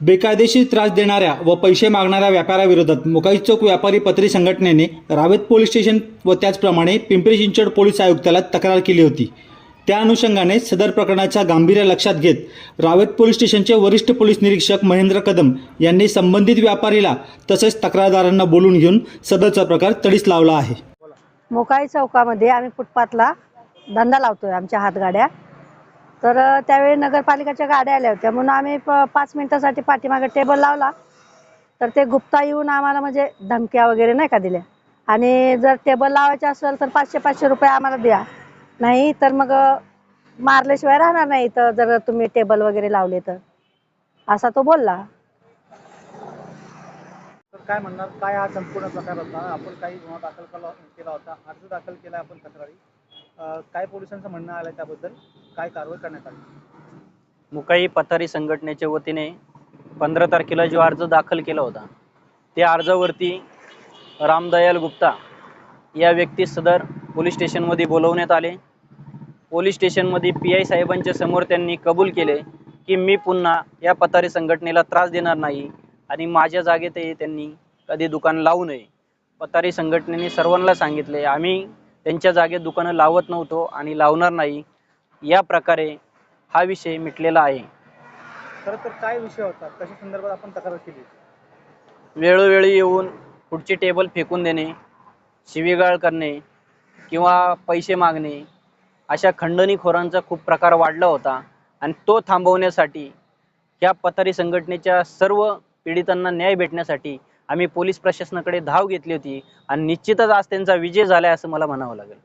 बेकायदेशीर त्रास देणाऱ्या व पैसे मागणाऱ्या व्यापाऱ्याविरोधात मुकाई चौक व्यापारी पत्री संघटनेने रावेत पोलीस स्टेशन व त्याचप्रमाणे पिंपरी चिंचवड पोलीस आयुक्ताला तक्रार केली होती. त्या अनुषंगाने सदर प्रकरणाच्या गांभीर्य लक्षात घेत रावेत पोलीस स्टेशनचे वरिष्ठ पोलीस निरीक्षक महेंद्र कदम यांनी संबंधित व्यापारीला तसेच तक्रारदारांना बोलून घेऊन सदरचा प्रकार तडीस लावला आहे. मोकाई चौकामध्ये आम्ही फुटपाथला धंदा लावतोय आमच्या हातगाड्या. तर त्यावेळी नगरपालिकेच्या गाड्या आल्या होत्या. म्हणून आम्ही पाच मिनिटासाठी पाठीमागे टेबल लावला. तर ते गुप्ता येऊन आम्हाला म्हणजे धमक्या वगैरे नाही का दिल्या. आणि जर टेबल लावायचे असेल तर पाचशे पाचशे रुपये आम्हाला द्या. नाही तर मग मारल्याशिवाय राहणार नाही तर जर तुम्ही टेबल वगैरे लावले तर. असा तो बोलला. तर काय म्हणणार? काय हा संपूर्ण प्रकार होता? आपण काही गुन्हा दाखल केला केला होता. अर्ज दाखल केला आपण तक्रारी. अं, काय पोलिसांचं म्हणणं आलं त्याबद्दल? काय कारवाई करण्यात आली? मुकाई पथारी संघटनेच्या वतीने पंधरा तारखेला जो अर्ज दाखल केला होता त्या अर्जावरती रामदयाल गुप्ता या व्यक्ती सदर पोलीस स्टेशनमध्ये बोलवण्यात आले. पोलीस स्टेशनमध्ये पी आय साहेबांच्या समोर त्यांनी कबूल केले की मी पुन्हा या पथारी संघटनेला त्रास देणार नाही आणि माझ्या जागेतही त्यांनी कधी दुकान लावू नये. पथारी संघटनेने सर्वांना सांगितले आम्ही त्यांच्या जागेत दुकानं लावत नव्हतो आणि लावणार नाही. या प्रकारे हा विषय मिटलेला आहे. खरं तर काय विषय होता? कशा संदर्भात आपण तक्रार केली? वेळोवेळी येऊन पुढचे टेबल फेकून देणे शिवीगाळ करणे किंवा पैसे मागणे अशा खंडणीखोरांचा खूप प्रकार वाढला होता आणि तो थांबवण्यासाठी या पथारी संघटनेच्या सर्व पीडितांना न्याय भेटण्यासाठी आम्ही पोलीस प्रशासनाकडे धाव घेतली होती आणि निश्चितच आज त्यांचा विजय झाला आहे असं मला म्हणावं लागेल.